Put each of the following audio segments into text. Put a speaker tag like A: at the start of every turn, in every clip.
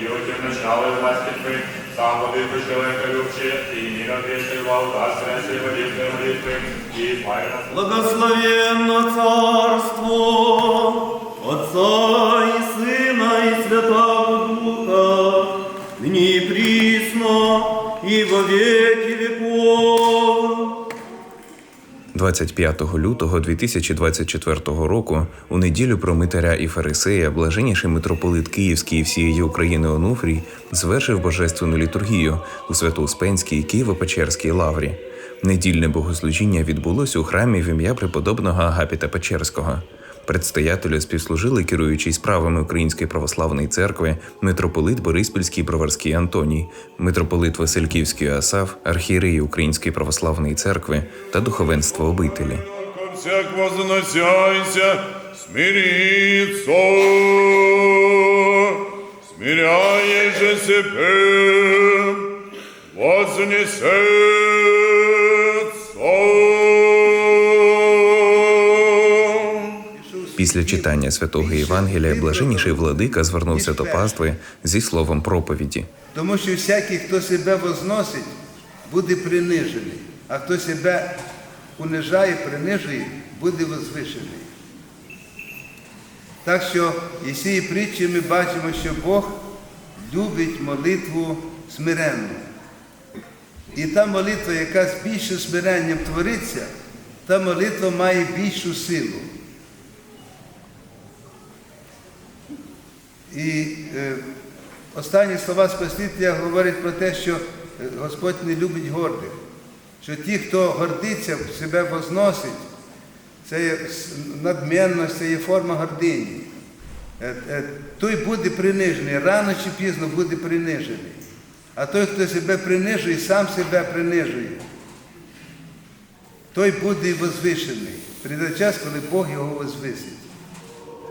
A: Дівче, начало власти Твої, сам води пришелека любче, міра вєште вау, да сресе водітне молитви, і пайна
B: Благословенно царство Отца и Сына и Святого Духа, ныне и присно, и
C: 25 лютого 2024 року, у неділю про митаря і фарисея, блаженніший митрополит Київський і всієї України Онуфрій звершив божественну літургію у Свято-Успенській Києво-Печерській лаврі. Недільне богослужіння відбулось у храмі в ім'я преподобного Агапіта Печерського. Предстоятелю співслужили керуючий справами Української православної церкви митрополит Бориспільський Броварський Антоній, митрополит Васильківський Асав, архієреї Української православної церкви та духовенство обителі.
D: Всяк возносяйся, смириться, смиряй же себе, вознесется.
C: Після читання святого Євангелія блаженніший владика звернувся до пастви зі словом проповіді.
E: Тому що всякий, хто себе возносить, буде принижений, а хто себе унижає, принижує, буде возвишений. Так що із цієї притчі ми бачимо, що Бог любить молитву смиренну. І та молитва, яка з більшим смиренням твориться, та молитва має більшу силу. І е, останні слова Спасителя говорять про те, що е, Господь не любить гордих. Що ті, хто гордиться, себе возносить, це є надмінність, це є форма гордині. Е, е, Той буде принижений, рано чи пізно буде принижений. А той, хто себе принижує, сам себе принижує, той буде і возвишений. Прийде час, коли Бог його возвисить.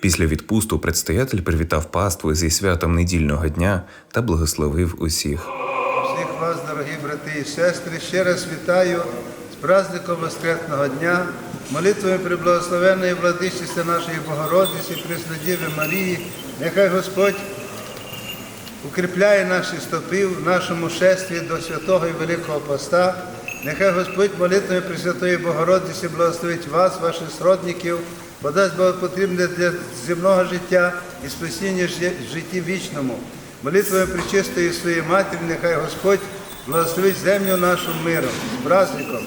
C: Після відпусту предстоятель привітав паству зі святом недільного дня та благословив усіх.
E: Всіх вас, дорогі брати і сестри, ще раз вітаю з праздником Воскресного дня, молитвами приблагословенної владичності нашої Богородиці, Преснодіви Марії. Нехай Господь укріпляє наші стопи в нашому шестві до святого і Великого Поста. Нехай Господь молитвами Пресвятої Богородиці благословить вас, ваших сродників, подасть Богопотрібне для земного життя і спасіння житті вічному. Молитвами Пречистої своєї Матері, нехай Господь благословить землю нашу миром, з праздником.